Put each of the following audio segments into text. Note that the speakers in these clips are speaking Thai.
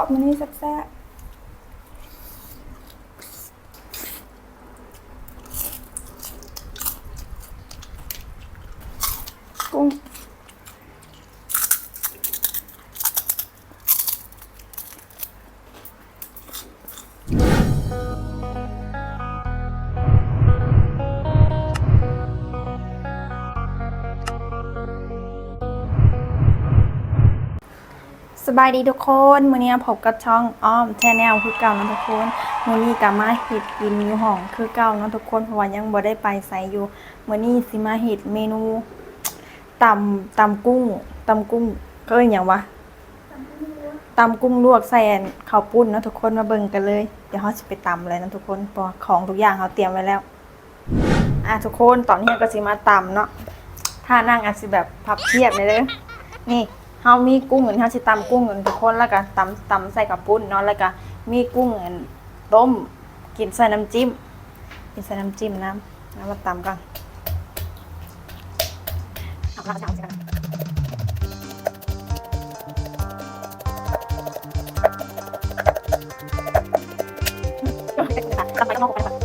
อบมันนี่แซ่บ สบายดีทุกคนมื้อนี้พบกับช่องอ้อมแชนแนลคือเก่านะทุกคนมื้อนี้ก็มาเฮ็ดกินอยู่ห้องคือเก่านะทุกคนเพราะว่ายังบ่ได้ไปไสอยู่มื้อนี้สิมาเฮ็ดเมนูตำตำกุ้งตำกุ้งก็เอิ้นหยังวะตำกุ้งลวกใส่ข้าวปุ้นนะทุกคนมาเบิ่งกันเลย เดี๋ยวเฮาสิไปตำเลยนะทุกคนเพราะของทุกอย่างเฮาเตรียมไว้แล้วอะทุกคนตอนนี้ก็สิมาตำเนาะถ้านั่งอาจสิแบบพับเพียบเลยเด้อนี่ เฮามีกุ้งอันเฮาสิตำกุ้งอันทุกคนแล้วก็ตำตำใส่กับปุ้นเนาะแล้วก็มีกุ้งอันต้มกินใส่น้ำจิ้ม กินใส่น้ำจิ้มน้ำแล้วมาตำกันเอาข้าวเช้าสิกันตำไปต้องมองไปก่อน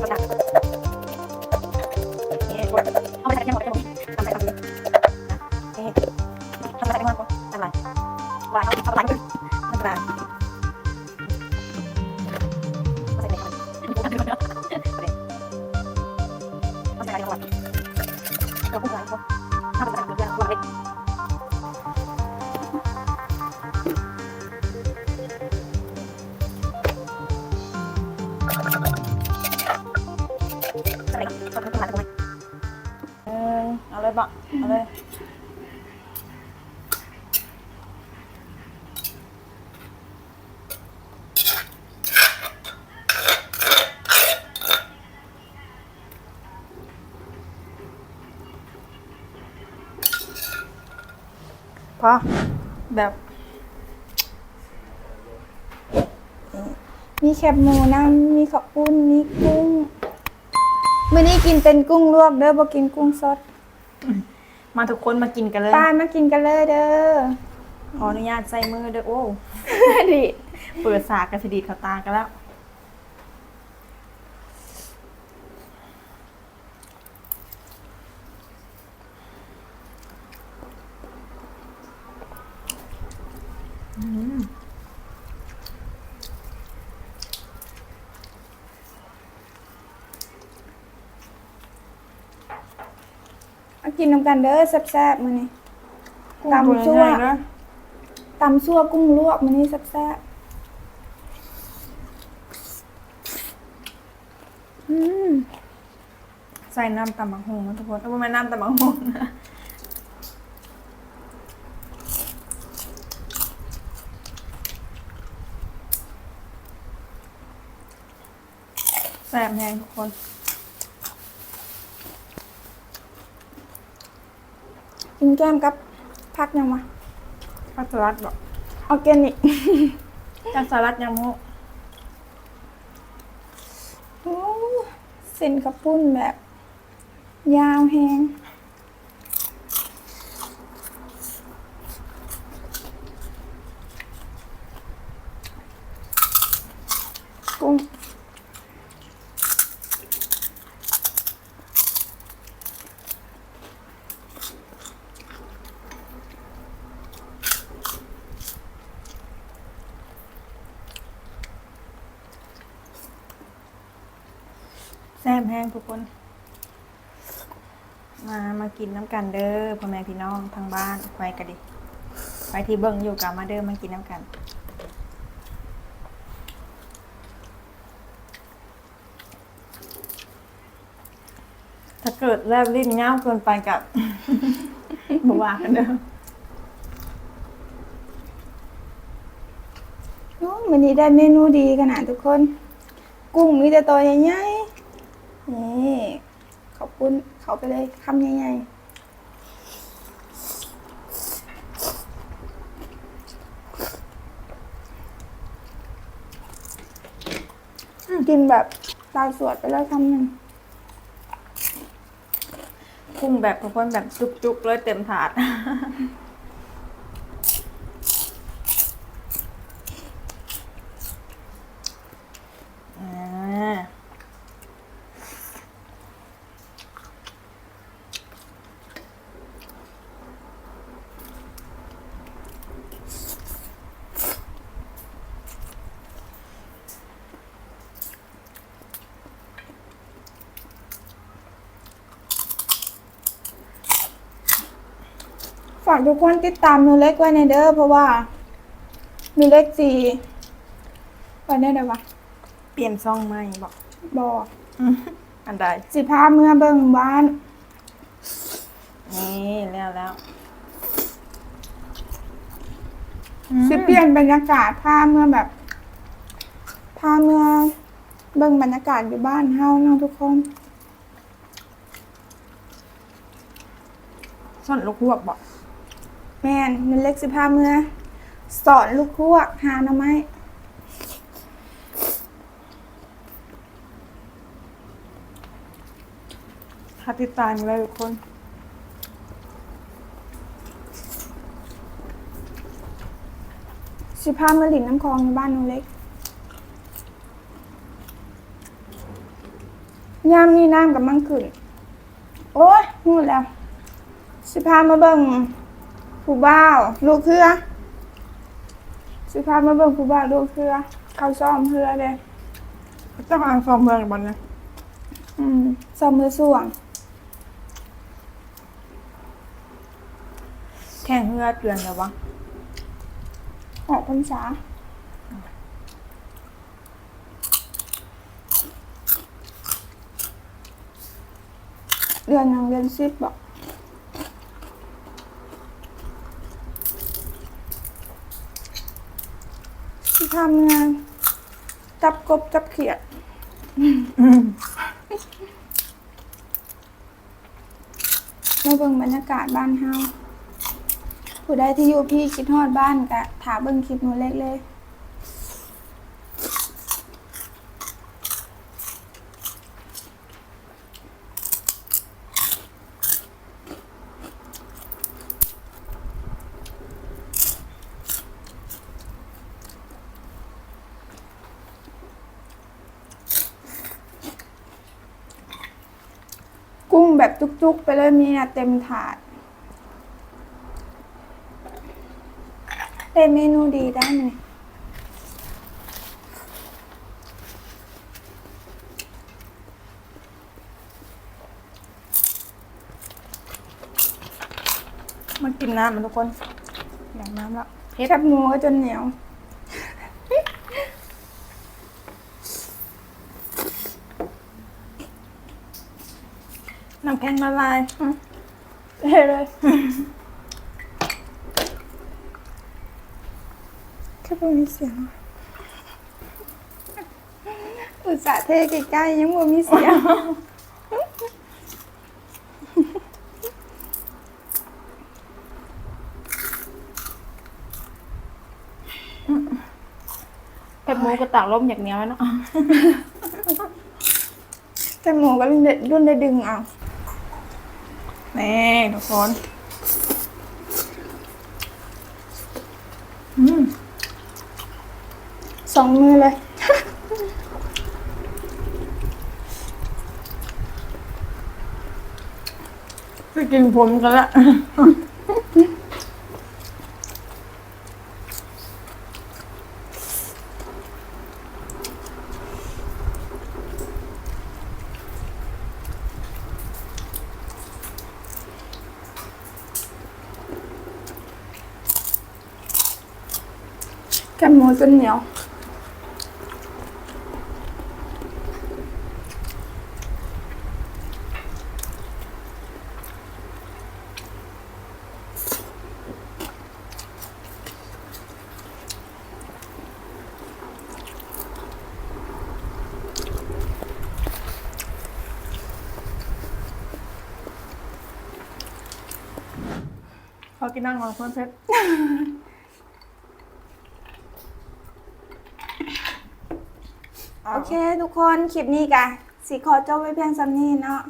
เอาใส่อะไรก่อนเอาพุ่งหลังก่อนเอาใส่เด็กวาเล็กใส่ชนพุ่งหลังตราไหนเออเอาเลยบะเอาเลย พอแบบมีแคบหมูน้ำมีข้าวปุ้นมีกุ้งมื้อนี้กินเป็นกุ้งลวกเด้อบ่กินกุ้งสด มาทุกคนมากินกันเลยป้ามากินกันเลยเด้อขออนุญาตใส่มือเด้อโอ้ดิเปิดสากกระสดีดเขาตากันแล้ว กินนำกันเด้อแซ่บๆมื้อนี้กุ้งตำตัวซั่วใหญ่ๆนะตำซั่วกุ้งลวกมื้อนี้แซ่บๆอืมใส่น้ำตำบักหงนะทุกคนเอาไม่น้ำตำบักหงนะแซ่บแพงทุกคน กินแก้มกับผักยังวะผักสลัดบอกออร์แกนิกจักสลัดยังโมโอ้เส้นกระปุ้นแบบ ยาวแฮงกุ้ง แซ่บแห้งทุกคน มามากินน้ำกันเด้อพ่อแม่พี่น้องทางบ้านไปกันดิไปที่เบิ้งอยู่กับมาเด้อมากินน้ำกันถ้าเกิดแลบลิ้นเง่าเกินไปกับ บวากันเด้อวันนี้ได้เมนูดีขนาดทุกคน กุ้งมีแต่ตัวใหญ่ นี่ขอบคุณเขาไปเลยคำใหญ่ๆกินแบบตาสวดไปเลยคำหนึ่งกุ้งแบบทุกคนแบบจุกๆเลยเต็มถาดากทุกคนติดตามหนูเล็กไว้ในเด้อเพราะว่าหนูเล็กสีไปได้ไดวะเปลี่ยนซ่องใหม่บอกบอกอันใดสิพาเมื่อเบิ่งบ้าน นี่แล้วแล้วสิเปลี่ยนบรรยากาศพาเมื่อแบบพาเมื่อเบิ่งบรรยากาศอยู่บ้านเฮาเนาะทุกคนส่วนลูกพวกบอก แม่นหนูเล็กสิพาเมื่อ สอนลูกพวกหาหน่อไม้ถ้าติดตามเลยทุกคนสิพาเมื่อหลินน้ำคลองในบ้านหนูเล็ก ยามนี้น้ำกับมังขึ้น โอ้ยนู่นแล้ว สิพามาเบิ่ง ผู้บ่าวลูกเครือสิพามาเบิ่งผู้บ่าวลูกเครือเขาซ้อมเรือเลยต้องอ่านฟอร์มเมืองบอลนะอืมซ้อมเรือส่วงแข่งเฮือเดือนแล้ววะออกพรรษาเดือนหนึ่งเดือนสิบบอก ทำงาน จับกบจับเขียดมาเบิ่งบรรยากาศบ้านเฮาผู้ใดที่อยู่พี่คิดฮอดบ้านกะถาเบิ่งคลิปหนูเล็กเลย กุ้งแบบจุกๆ ไปเลยมีนะเต็มถาดเป็นเมนูดีได้ไหมมากินน้ำมันทุกคน อยากน้ำละแคบหมูก็จนเหนียว น้ำแข็งละลายเท่เลยแค่พอมีเสียง อุตส่าห์เท่ใกล้ๆยังบ่มีเสียงแคบหมูกระตากล้มอย่างเหนี้ยวไว้เนาะแต่หมูก็รุ่นได้รุ่นได้ดึงเอา นี่ทุกคนอืมสองมือเลยไปกินผมกันละ แคบหมูจนเหนียวขอกินนั่งก่อนเพื่อนเพชร โอเค ทุกคนคลิปนี้กะสิขอจบไว้เพียงสำนี้เนาะ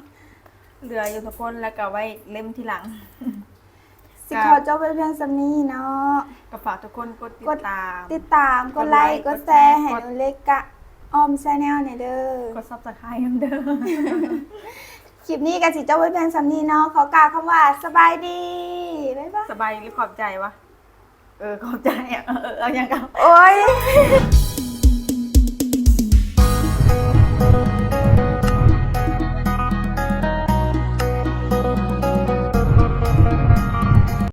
เหลืออยู่ทุกคนแล้วก็ไว้เล่มทีหลัง สิขอจบไว้เพียงสำนี้เนาะก็ฝากทุกคนกดติดกดตาม ติดตามกดไลค์กกดดไลแชค์ร์ให้กดหนูเล็กกะออมชาแนลเนี่ยเด้อกดซับสไครต์เด้อคลิปนี้กะสิจบไว้เพียงสำนี้เนาะขอกล่าวคำว่าสบายดีบ๊ายบายสบายหรือขอบใจวะเออขอบใจอะเออเออเอาอย่างเก่าโอ้ย